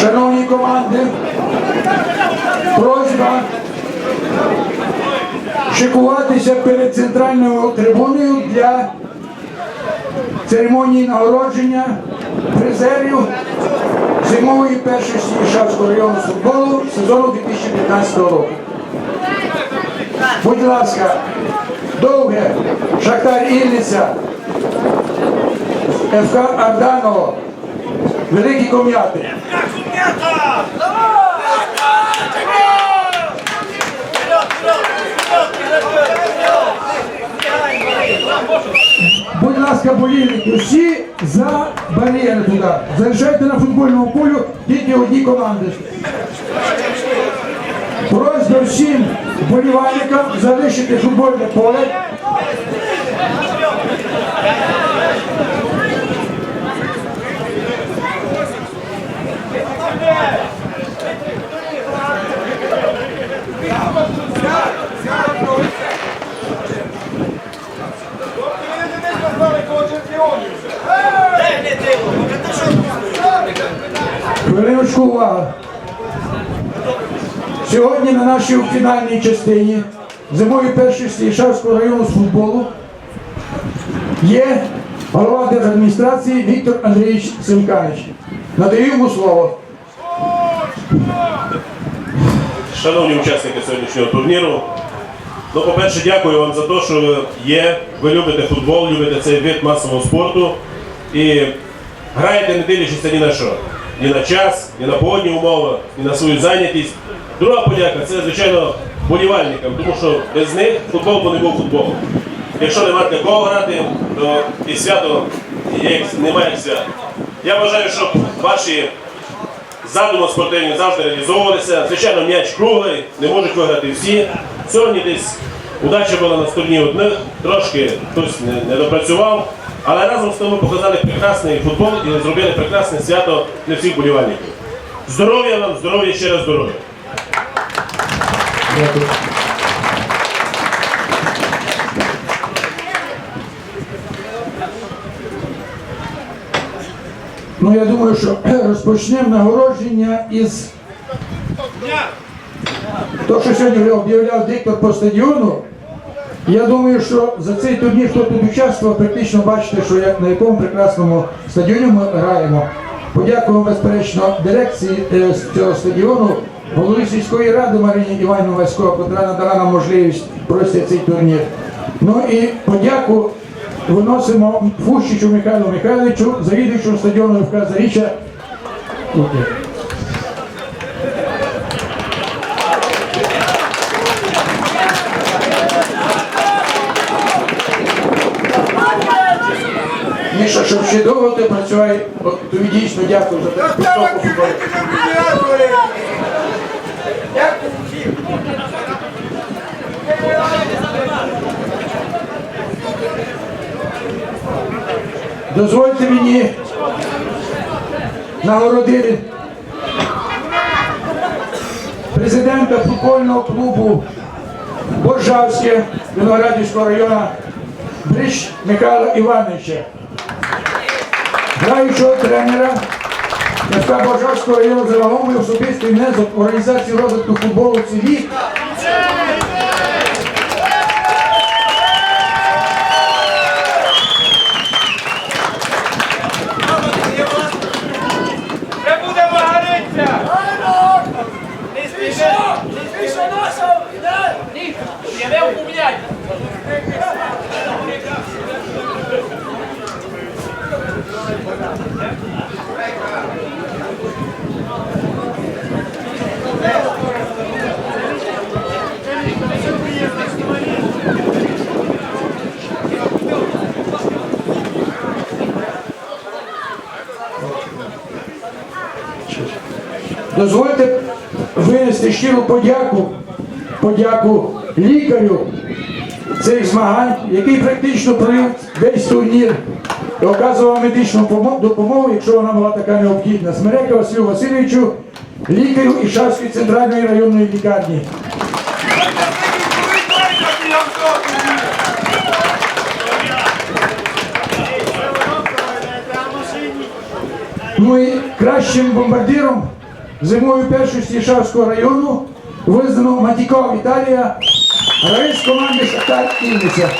Шановні команди, просьба шикуватися перед центральною трибуною для церемонії нагородження призерів зимової першості Іршавського району футболу сезону 2015 року. Будь ласка, довге, Шахтар Ільниця, ФК Арданово, Великі Ком'яти. Будь ласка, болівники, всі за бар'єри туди. Залишайте на футбольному полю тільки одні команди. Просьба всім вболівальникам залишити футбольне поле. Хвилиночку увага. Сьогодні на нашій фінальній частині зимової першості Ішавського району з футболу є голова держадміністрації Віктор Андрійович Семканич. Надаю йому слово. Шановні учасники сьогоднішнього турніру, ну, по-перше, дякую вам за те, що є. Ви любите футбол, любите цей вид масового спорту і граєте не дивлячись ні на що. Ні на час, ні на погодні умови, ні на свою зайнятість. Друга подяка це, звичайно, болівальникам, тому що без них футбол би не був футболом. Якщо нема для кого грати, то і свято немає як свято. Я бажаю, щоб ваші задуми спортивні завжди реалізовувалися. Звичайно, м'яч круглий, не можуть виграти всі. Сьогодні десь удача була на стороні одних, трошки хтось не допрацював, але разом з тим ми показали прекрасний футбол і зробили прекрасне свято для всіх болівальників. Здоров'я вам, здоров'я ще раз здоров'я. Ну, я думаю, що розпочнемо нагородження із то, що сьогодні об'являв диктор по стадіону. Я думаю, що за цей турнір, хто тут участвував, практично бачите, що як на якому прекрасному стадіоні ми граємо. Подякуємо, безперечно, дирекції е, цього стадіону, голові сільської ради Марині Іванівні Васько, яка надала нам можливість провести цей турнір. Ну і подяку виносимо Фущичу Михайлу Михайловичу, завідуючому стадіону ФК Заріччя. Міша, щоб ще довго ти працювай, от тобі дійсно дякую за те, підготовку футболу. Дозвольте мені нагородити президента футбольного клубу Боржавське Виноградівського району Брич Михайла Івановича, граючого тренера ФК Боржавського району за особисто і внесок в організацію розвитку футболу селі Не буде магариця! Не спіши! Не спіши наша! Ні! Я не впум'ять! Дозвольте винести щиру подяку, подяку лікарю цих змагань, який практично провів весь турнір і оказував медичну допомогу, якщо вона була така необхідна. Смерека Василю Васильовичу, лікарю Ішавської центральної районної лікарні. Ну і кращим бомбардиром зимової першості Шавського району визнано Матікова Віталія, гравець команди Шахтар Ільниця.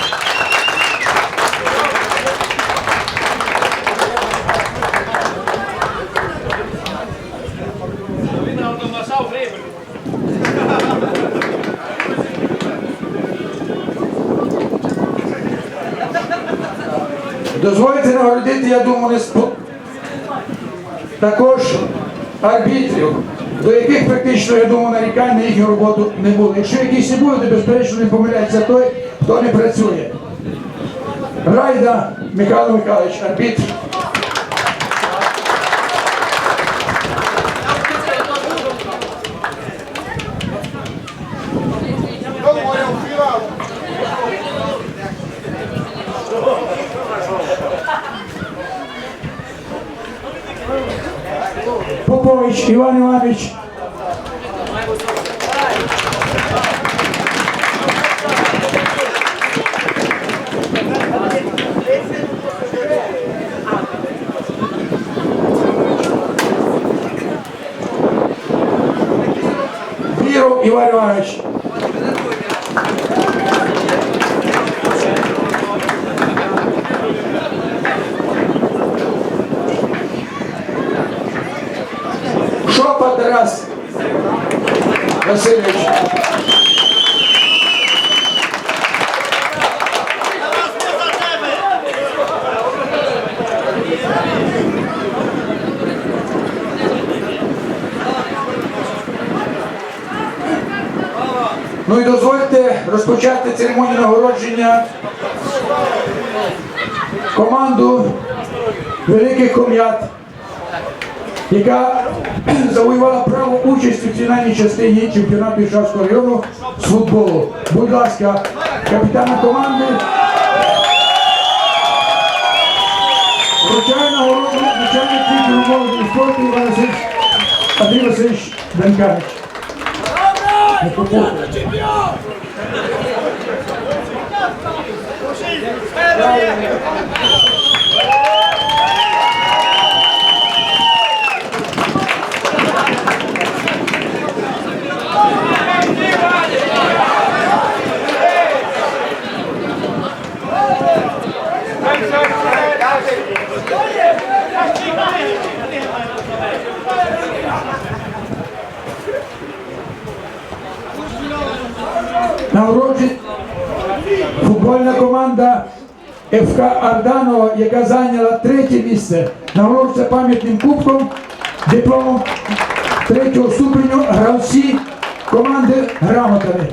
Дозвольте нагородити, я думаю, не спо... також арбітрів, до яких практично, я думаю, нарікань на їхню роботу не було. Якщо якісь і були, то безперечно не помиляється той, хто не працює. Райда Михайло Михайлович, арбітр. Іван Іванович. Иван Іван Іванович. Шопа Тарас Васильович. Ну і дозвольте розпочати церемонію нагородження команду Великих Ком'ят яка завоювала право участі в фінальній частині чемпіонату Ішавського району з футболу. Будь ласка, капітана команди. Вручає нагороду начальник відділу молоді спорту Іван Васильович Андрій Васильович Nie próbuję. Hero, yeah. Нагороджує футбольна команда ФК Арданова, яка зайняла третє місце. Нагороджується пам'ятним кубком, дипломом третього ступеню гравці команди грамотами.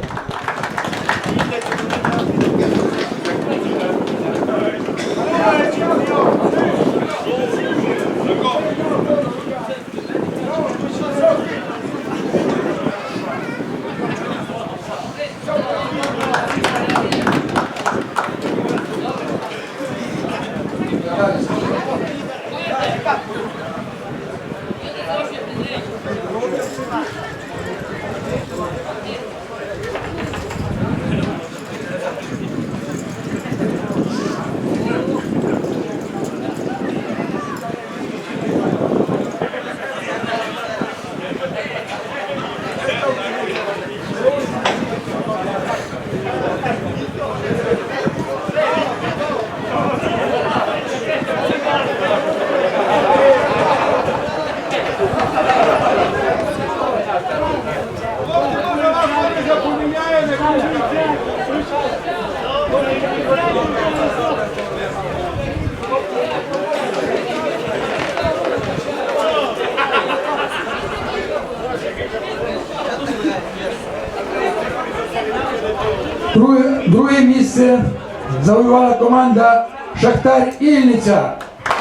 Завоювала команда Шахтар Ільниця.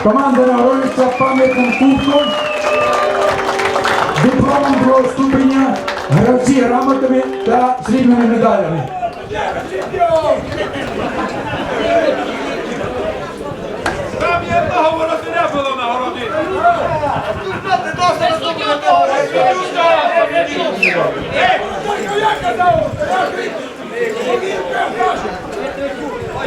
Команда нагороджується пам'ятним кубком, дипломом другого ступеня, гравці грамотами та срібними медалями. Там єдного воротаря було нагородити. Я казав,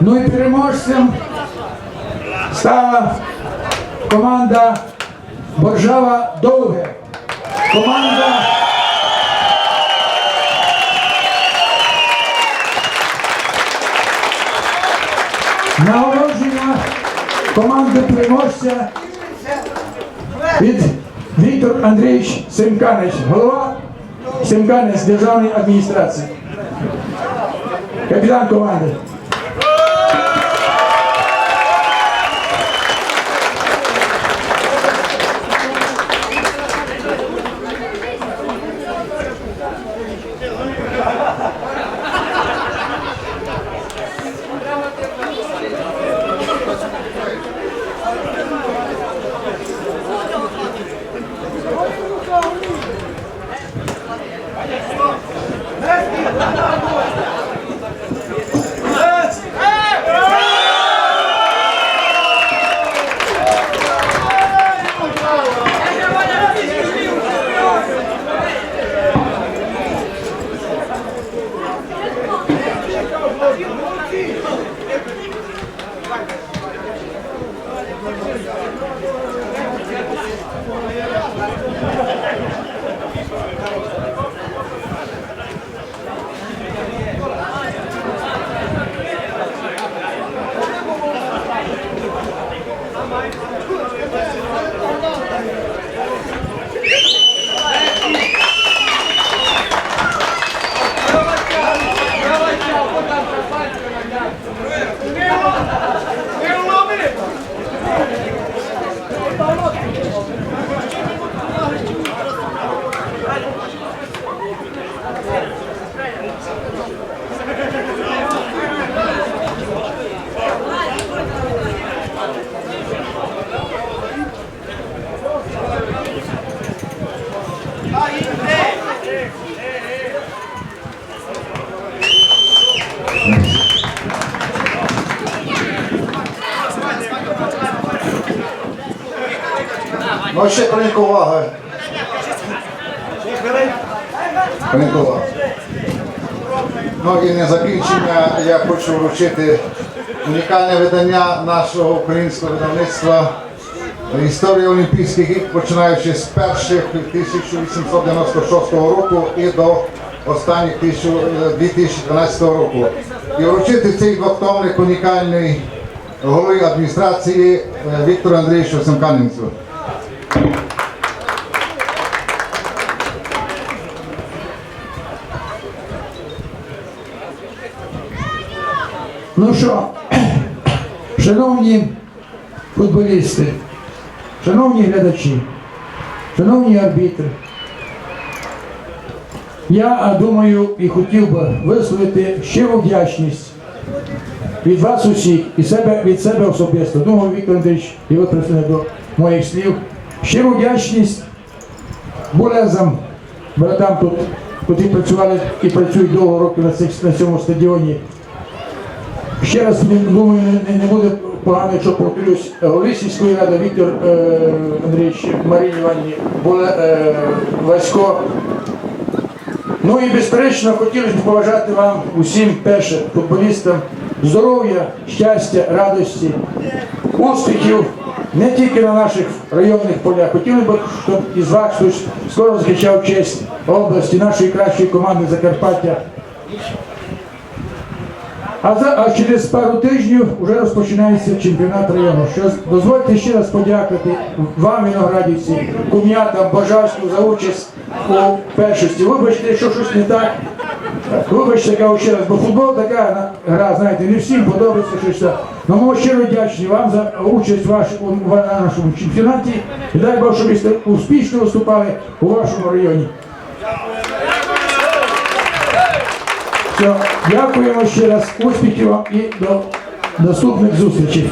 Ну і переможцем стала команда Боржава Довге. Команда. Команди переможця від Віктор Андрійович Семканич, голова Семканець державної адміністрації. Капітан команди. Ну, ще хвилинку уваги. Хвилинку уваги. Ну і на закінчення я хочу вручити унікальне видання нашого українського видавництва Історія Олімпійських ігор, починаючи з перших 1896 року і до останніх 2012 року. І вручити цей двохтомник унікальний голові адміністрації е, Віктору Андрійовичу Семканінцю. Ну що, шановні футболісти, шановні глядачі, шановні арбітри, я думаю і хотів би висловити щиру вдячність від вас усіх і себе, від себе особисто. Думаю, Віктор Андрійович, і ви прийшли до моїх слів. Щиру вдячність болезам, братам тут, котрі працювали і працюють довго років на цьому стадіоні. Ще раз не- думаю, не, не буде погано, якщо повторюсь, голова сільської ради Віктор е, Андрійович Марії Іванівні була е, Васько. Ну і безперечно хотілося б побажати вам усім перше футболістам здоров'я, щастя, радості, успіхів не тільки на наших районних полях. Хотіли б, щоб із вас скоро захищав честь області, нашої кращої команди Закарпаття. А за а через пару тижнів вже розпочинається чемпіонат району. Що дозвольте ще раз подякувати вам, виноградівці, кум'ятам, бажарську за участь у першості. Вибачте, що щось не так. Вибачте, кажу ще раз, бо футбол така гра, знаєте, не всім подобається щось так. Ну, ми щиро вдячні вам за участь ваш, у, на нашому чемпіонаті. І дай Бог, щоб ви успішно виступали у вашому районі. Все, дякуємо ще раз успіхів вам і до наступних зустрічей.